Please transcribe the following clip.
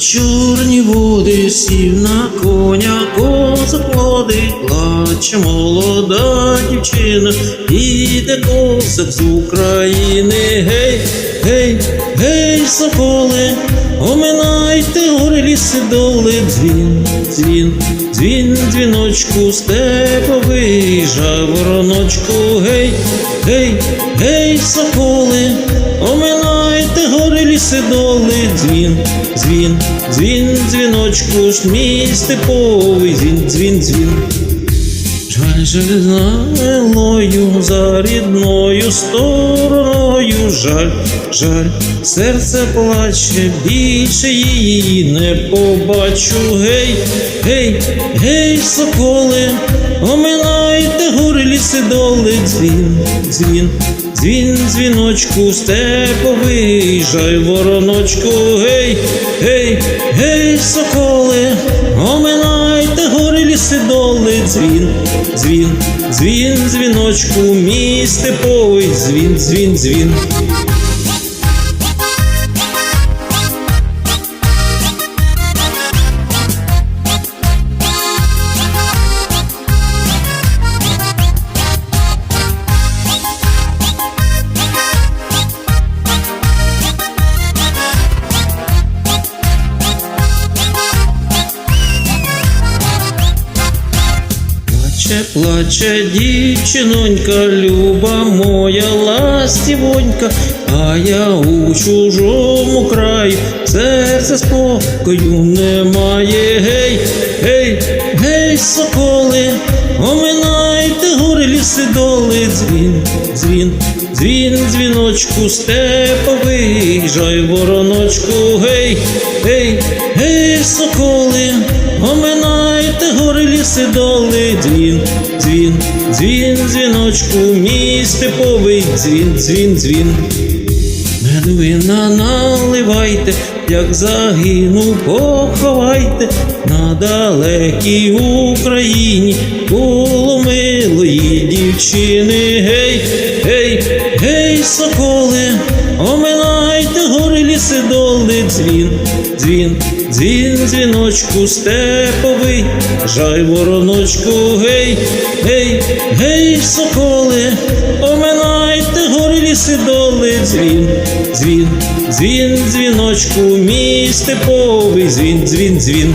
чорні води, сів на коня, козак водить, плаче молода дівчина, іде козак з України. Гей, гей, гей, соколи, оминайте ліси дзвін, дзвін, дзвін, дзвіночку, степовий, жавороночку, гей, гей, гей, соколи, оминайте гори ліси доли, дзвін, дзвін, дзвін, дзвіночку, ж мій степовий, дзвін, дзвін, дзвін. Жаль, знамилою за рідною стороною, жаль, жаль, серце плаче, більше її не побачу. Гей, гей, гей, соколи, оминайте гори ліси доли, дзвін, дзвін, дзвін, дзвіночку, степовий, жаль, вороночку, гей, гей, гей, соколи, оминайте доли, дзвін, дзвін, дзвін, дзвіночку, мій степовий, дзвін, дзвін, дзвін. Плаче, плаче дівчинонька, люба моя ластівонька, а я у чужому краю, серце спокою немає. Гей, гей, гей, соколи, оминайте гори ліси доли, дзвін, дзвін, дзвін, дзвіночку, степовий, жай вороночку, гей, гей, гей, соколи, оминайте ліси дзвін, дзвін, дзвін, дзвіночку, мій степовий, дзвін, дзвін, дзвін. Медвина наливайте, як загинув, поховайте на далекій Україні коло милої дівчини. Гей, гей, гей, соколи, гори доли, дзвін, дзвін, дзвін, дзвіночку, степовий, жай вороночку, гей, гей, гей, соколи, оминайте гори ліси доли, дзвін, дзвін, дзвін, дзвіночку, мій степовий, дзвін, дзвін, дзвін.